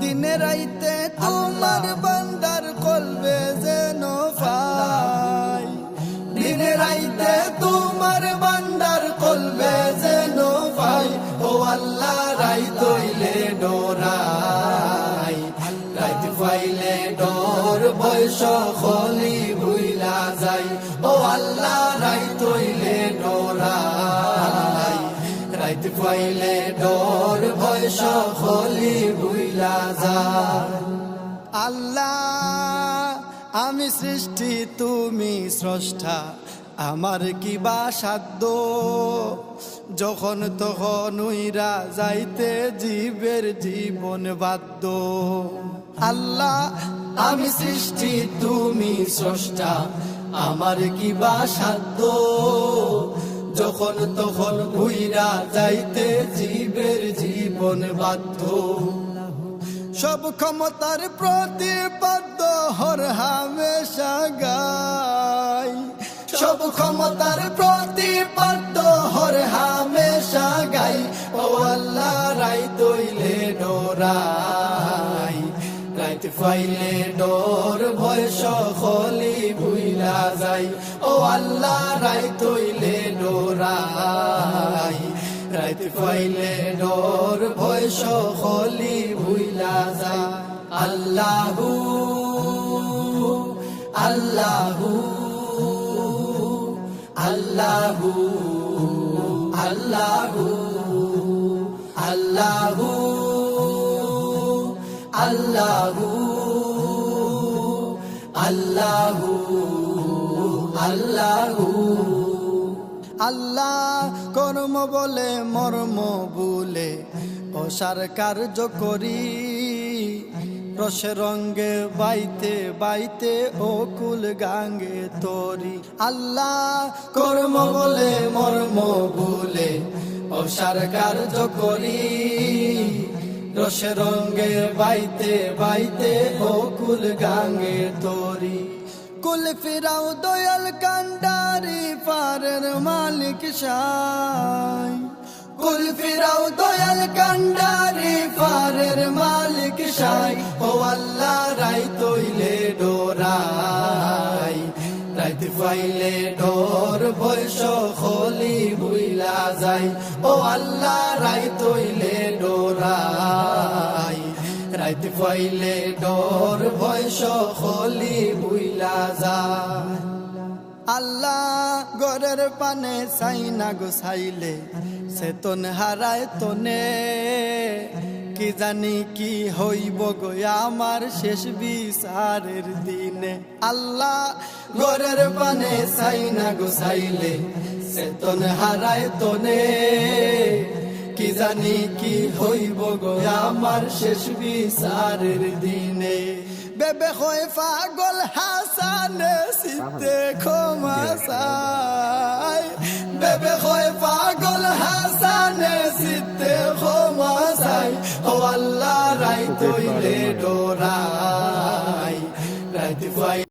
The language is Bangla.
দিনে রাইতে তোমার বান্দার কলবে যেন পাই। দিনে রাইতে তোমার বান্দার কলবে যেন পাই। ও আল্লাহ রাই তৈলে ডোরাই। রাইত পাইলে ডোর বয়স খলি পাইলে ডোর বয়স খলি ভুইলা যায়। আল্লাহ, আমি সৃষ্টি, তুমি স্রষ্টা, আমার কি বা সাধ্য? যখন তখন উইরা যাইতে জীবের জীবন বাধ্য। আল্লাহ, আমি সৃষ্টি, তুমি স্রষ্টা, আমার কি বা সাধ্য? যখন তখন উইরা যাইতে জীবের জীবন বাধ্য। সব ক্ষমতার প্রতিপাদ্য হর হামেশা গাই। সব ক্ষমতার প্রতিপাদ্য হর হামেশা গাই। ও আল্লাহ রাই তৈলে ডোরাই। রাইত ফাইলে ডোর, ভয় সকলি ভুইলা যাই। ও আল্লাহ রাই তৈলে ডোরাই। রাইত ফাইলে ডোর, ভয় সকলি ভুইলা যায়। আল্লাহু আল্লাহু আল্লাহু আল্লাহু আল্লাহু আল্লাহু আল্লাহু। আল্লাহু। আল্লাহ কর্ম বলে, মর্ম বলে অসার কার্য করি। রসে রঙ্গে বাইতে বাইতে, অকুল গাঙ্গে তরি। আল্লাহ কর্ম বলে, মর্ম বলে অসার কার্য করি। রসে রঙ্গে বাইতে বাইতে, অকুল গাঙ্গে তরি। কুল ফিরাও দয়াল কান্ডারি, পারের মালিক সাই। কুল ফিরাও দয়াল কান্ডারি, পারের মালিক সাই। ও আল্লাহ রাই তৈলে ডোরাই। রাইত ফাইলে ডোর বয়স খলি বুইলা যাই ও আল্লাহ রাই তৈলে ডোরাই। রাইত ফাইলে ডোর বয়স খলি বুইলা যায়। আল্লাহ গরের পানে সাইনা গোসাইলে চেতন হারায় তনে। কি জানি কি হইব গো আমার শেষ বিচারের দিনে। আল্লাহ গরের পানে সাইনা গোসাইলে চেতন হারায় তনে। কি জানি কি হইব গো আমার শেষ বিচারের দিনে। বেবে হয় পাগল হাসানে সিতে ক্ষমা চাই। বেবে হয় পাগল হাসানে সিতে ক্ষমা চাই। ও আল্লাহ রাই তৈলে ডোরাই। রাইতে